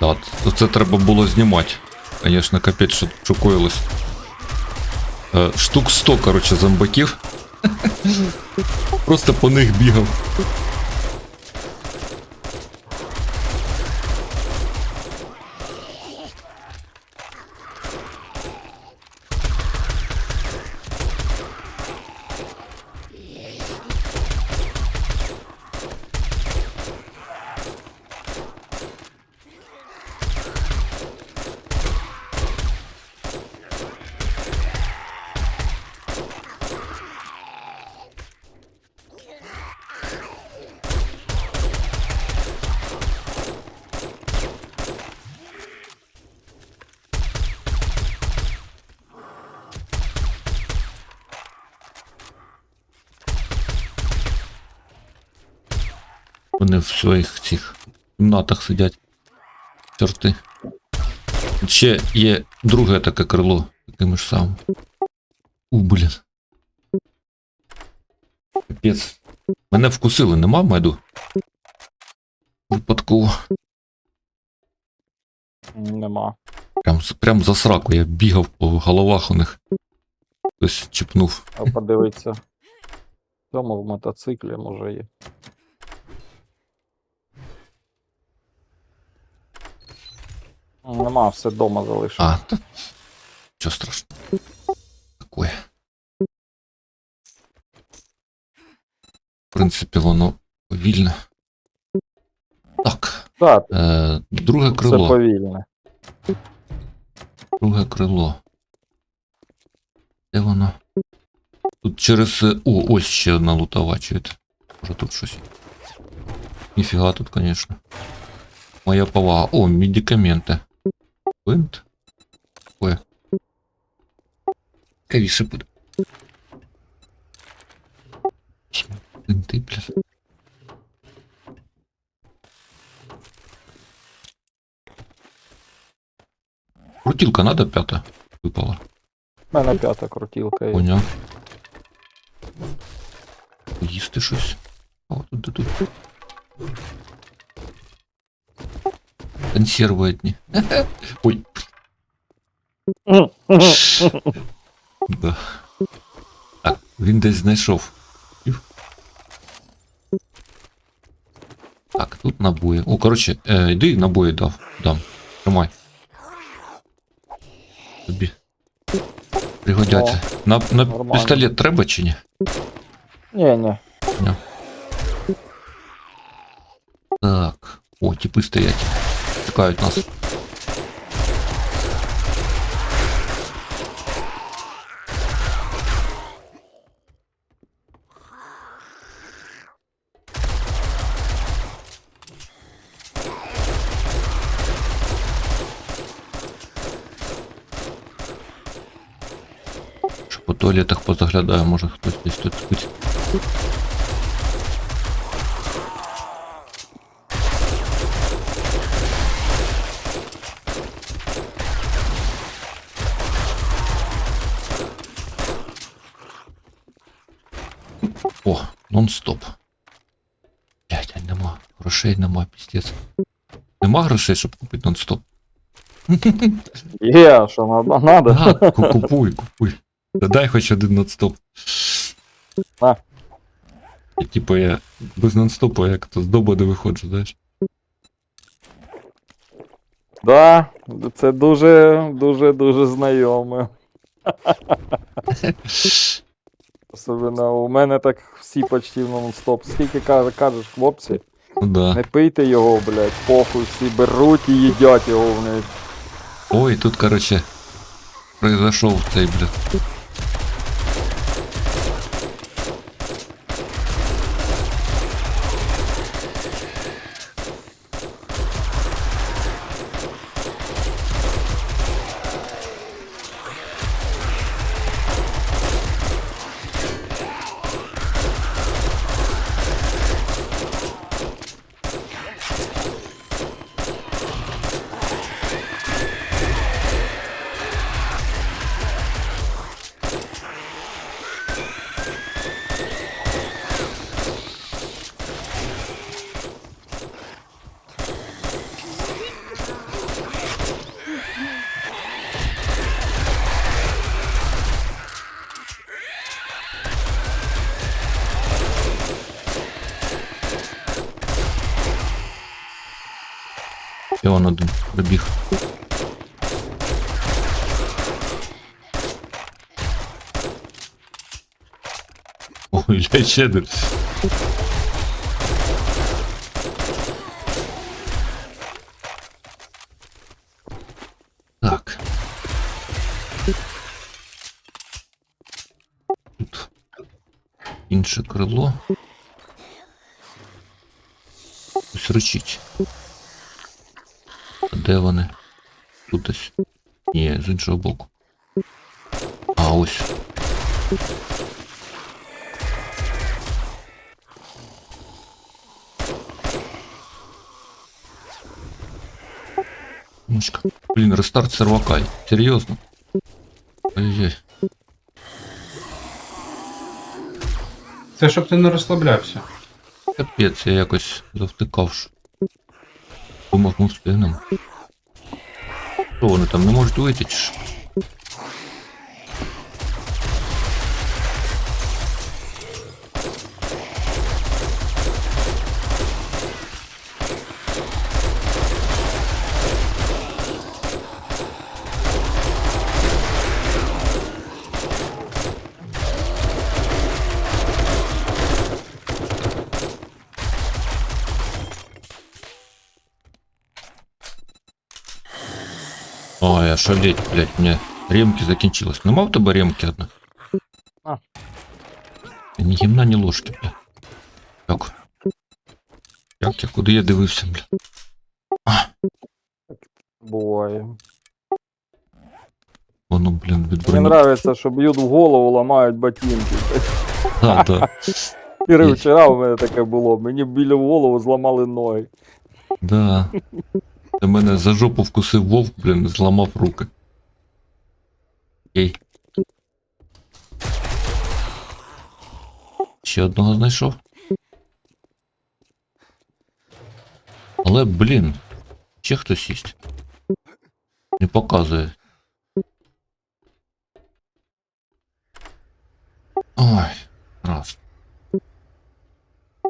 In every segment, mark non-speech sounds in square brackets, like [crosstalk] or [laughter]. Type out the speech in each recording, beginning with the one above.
Да, то це треба було знімати. Звісно, капець, що що коїлось. Е, штук 100, коротше, зомбаків. Просто по них бігав. Вони в своїх цих кімнатах сидять. Чорти. Тут Ще є друге таке крило, таким ж самим. У, блін. Капець. Мене вкусили, нема меду? Випадково. Нема. Прям, прям за сраку я бігав по головах у них. Хтось чіпнув. А подивиться. В цьому в мотоциклі може є. Нема, все вдома залишив. А, та... Що страшного. Такое. В принципі, воно повільне. Так. Так, Е, друге це повільне. Друге крило. Де воно? Тут через. е, О, ось ще одна лутова, чуєте? Може тут щось. Ніфіга тут, конечно. Моя повага. О, медикаменти. Бинт. Ой. Кавіше буде. Бинти, блядь. Крутилка надо п'ята? Випала. У мене п'ята крутілка є. Поняв. Їсти щось. О, тут, тут, тут. Консерви одні. [laughs] Ой. [laughs] Да. Так, він десь знайшов. Ів. Так, тут набої. О, коротше, е, йди набої дав. Дам. Тримай. Тобі. Пригодяться. На, на нормально. пістолет треба чи ні? Ні, ні. Так. О, типи стоять. Чекають нас. Що по туалетах позаглядаю, може хтось десь тут О, нон-стоп. Блять, а нема. Грошей нема, піздець. Нема грошей, щоб купити нон-стоп. Є, що надо, надо. Да, ку- купуй, купуй. Та дай хоч один нон-стоп. А. І, Типу я без нон-стопу як то з доба не виходжу, знаєш. Да, це дуже, дуже, дуже знайоме. [laughs] Особливо у мене так всі почти в нон-стоп. Скільки каже- кажеш, хлопці, да. не пийте його, блядь, похуй, всі беруть і їдять його в них. Ой, тут, короче, произошел цей, блядь. Он прибіг. Ой, я ще. Так. Тут інше крило. Ось речить. Де вони? Тут десь. Ні, з іншого боку. А ось. Мушка. Блін, рестарт сервака. Серйозно? Ой-ой. Це щоб ти не розслаблявся. Капець, я якось завтикав. Думав, ми встигнемо. Що вони там не можуть вийти? Ой, а шалеть, блядь, мне ремки закінчились. Нема в тебе ремки одна? А. Ні гімна, ні ложки, бля. Як? Як я куди я дивився, бля? Буває. Воно, блін, від Мені нравиться, що б'ють в голову, ламають ботинки. Да, да, Іри, вчора у мене таке було. Мені біля в голову зламали ноги. да. Та мене за жопу вкусив вовк, блін, зламав руки. Ей. Ще одного знайшов. Але, блін, ще хтось їсть. Не показує. Ой, раз.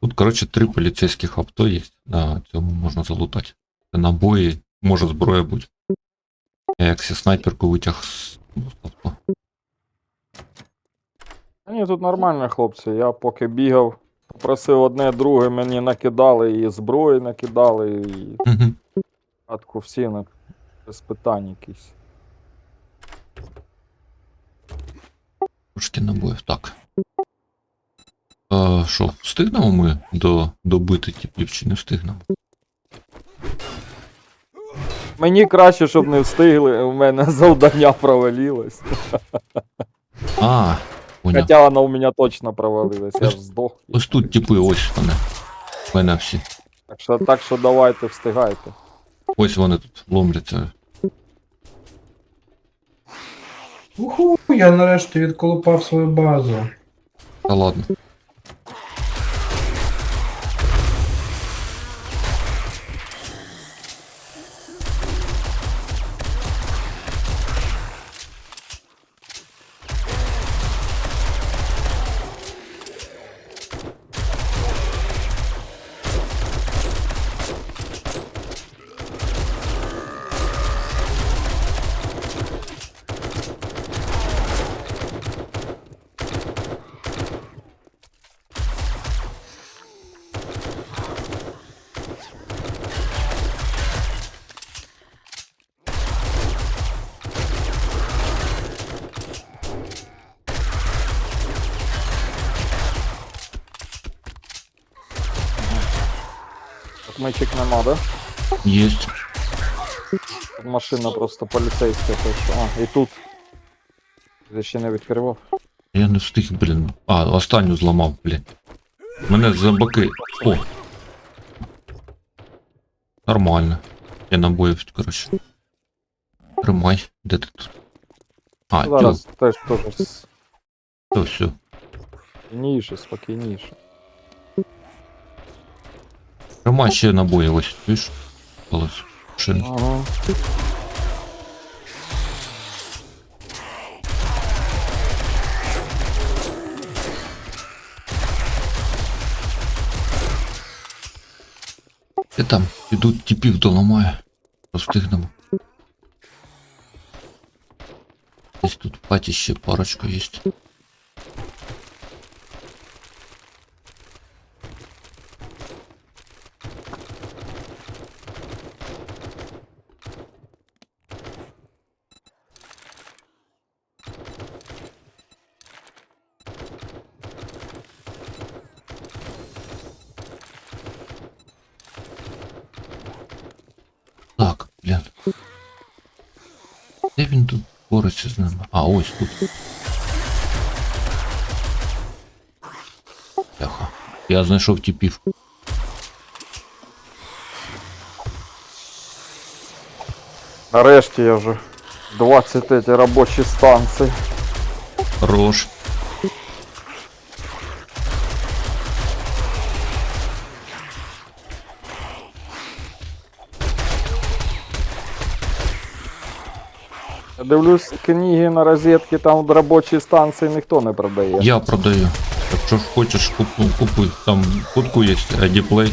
Тут, коротше, три поліцейських авто є. На цьому можна залутати. Набої, може зброя бути. Я як зі снайперку витяг з авто. Ні, тут нормально, хлопці. Я поки бігав, попросив одне друге, мені накидали і зброї накидали, і хатку всі на без питань якісь. Трошки набоїв, так. А, що, встигнемо ми до, добити типів чи не встигнемо? Мені краще, щоб не встигли, у мене завдання провалилось. А, поняв. Хоча воно у мене точно провалилось, я ж здох. Ось тут типи, ось вони. У мене всі. Так що, так що давайте встигайте. Ось вони тут ломляться. Уху, я нарешті відколупав свою базу. Та ладно. Мечик нема, да? Тут машина просто поліцейська, то що. А, і тут. Я ще не відкривав. Я не встиг, блін. А, останню зламав, блін. Мене за боки. О. Нормально. Я набоїв, коротше. Тримай. Де ти тут? А, Зараз теж теж то все. спокійніше, спокійніше. Тримай ще набої, ось, чуєш? Колес. Шин. Ага. Ти там, підуть типів доламає. Встигнемо. Десь тут в паті ще парочка є. Де він тут бореться з ними? А, ось тут. Бляха. Я знайшов тіпів. Нарешті я вже 23 робочі станції. Хорош. Дивлюсь, книги на розетки там в робочій станції ніхто не продає. Я продаю. Якщо ж хочеш, купу, купуй. Там кутку є Ready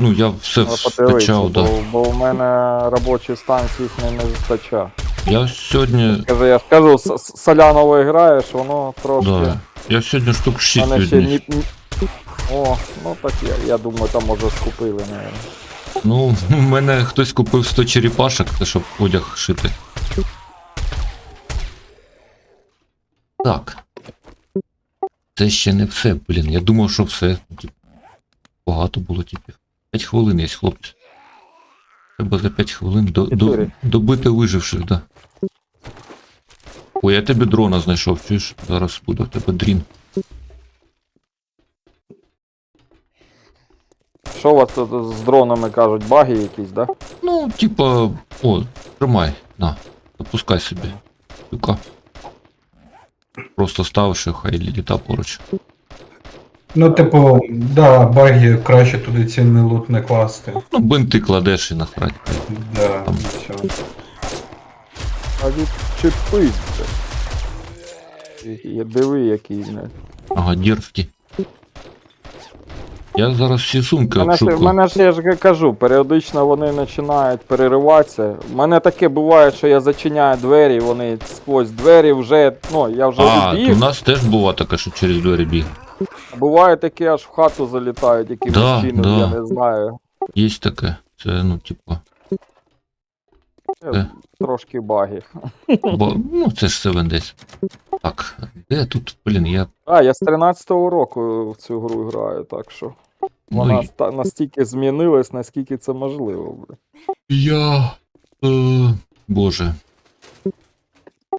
Ну, я все Треба подивитися, скачав, бо, да. бо в мене робочі станції їх не, не вистачає. Я сьогодні. Каже, я ж кажу, с- с- соляново граєш, воно трошки. Да. Я сьогодні штук 6 мене ще відніс. ні, ні... О, ну так я, я думаю, там може скупили, наверное. Ну, в мене хтось купив 100 черепашок, щоб одяг шити. Так. Це ще не все, блін. Я думав, що все. Багато було типів. 5 хвилин є, хлопці. Треба за 5 хвилин до, до, добити виживших, да. Ой, я тебе дрона знайшов, чуєш? Зараз буде у тебе дрін. Що у вас тут з дронами кажуть, баги якісь, да? Ну, типа, о, тримай, на, запускай собі. Тюка. Просто ставиш і хай літа поруч. Ну, типу, да, баги краще туди цінний лут не класти. Ну, бинти кладеш і насрать. Да, Там. все. А відчепись. Я диви, який не. Ага, дерзкі. Я зараз всі сумки Мене ж, мене ж я ж кажу, періодично вони починають перериватися. У мене таке буває, що я зачиняю двері, вони сквозь двері вже, ну, я вже А, відбіг. у нас теж була така, що через двері біг. Буває таке, аж в хату залітають, які Да, стіни, да. я не знаю. Є таке. Це, ну, типа. Е. Трошки баги. [laughs] Бо, ну, це ж 7 десь. Так, де тут, блін, я. А, я з 13-го року в цю гру граю, так що вона Ну, ста- настільки змінилась, наскільки це можливо. бля. я. Е, боже.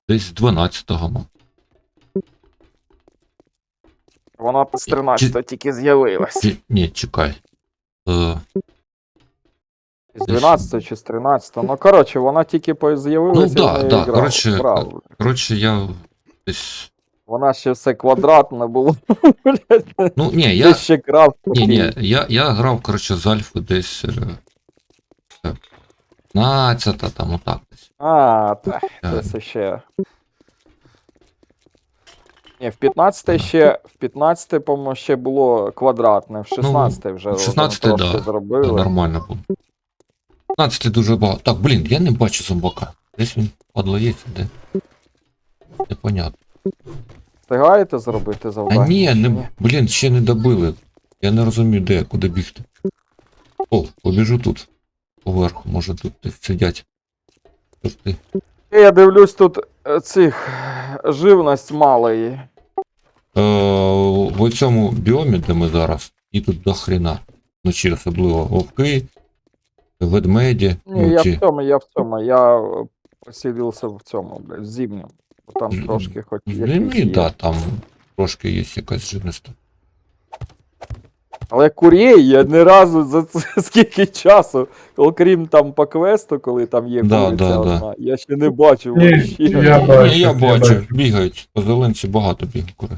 Десь з 12-го, мав. Вона з 13-го тільки з'явилась. Чи- Ні, чекай. Е, З 12 чи з 13 Ну, коротше, вона тільки з'явилася. Ну, да, да, грав, коротше, грав. коротше, я десь. Вона ще все квадратне було. [laughs] Ну, ні, я ще крав. Ні, ні, я, я грав, коротше, з Альфи десь. е, 15 там отак десь. А, так, це ще. Ні, в 15 ще, в 15 по-моєму, ще було квадратне, в 16 вже в 16-те, воно да, зробили. Нормально було. 15 дуже багато. Так, блін, я не бачу зомбака. Десь він падло є, де. Непонятно. Встигаєте зробити завдання? А ні, не, блін, ще не добили. Я не розумію, де, куди бігти. О, побіжу тут. Поверху, може тут десь сидять. Що ж ти? Я дивлюсь, тут е, цих живність мало її. Е, в цьому біомі, де ми зараз, і тут до хрена. Вночі особливо вовки, ведмеді. Ні, ну, я в цьому, я в цьому. Я е, поселився в цьому, блядь, в зимньому. Бо Там трошки хоч Зимі, да, там трошки є якась живність. Але курєй я ні разу за це [laughs] скільки часу, окрім там по квесту, коли там є Да, куриця да, да. я ще не бачив Ні, вообще. я Ні, бачу, я я бачу, бачу. бігають. По зеленці багато бігає кури.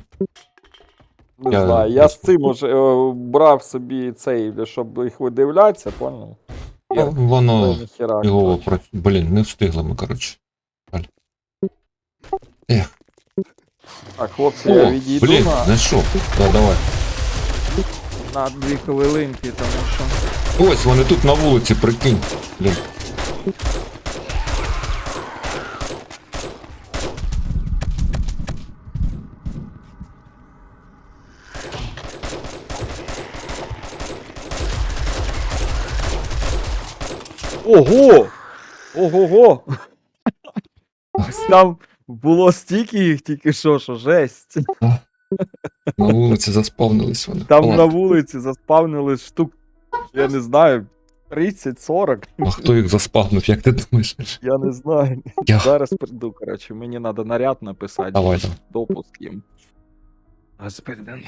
Не Я- знаю. Я з цим уже е, брав собі цей, щоб їх видивлятися, понял? А Воно Та ніхіра, його працює. Блін, не встигли ми, коротше. Так, хлопці, я відійду блін, на, знайшов. Да, давай. на дві хвилинки, тому що. Ось вони тут на вулиці, прикинь. Блін. Ого! Ого-го! Ось Там було стільки їх тільки що, що жесть. На вулиці заспавнились вони. Там Ладно. на вулиці заспавнили штук, я не знаю, 30-40, А хто їх заспавнив, як ти думаєш? я не знаю. Я. Зараз прийду, коротше, мені треба наряд написати, Давай, давай. допуск їм. Господи.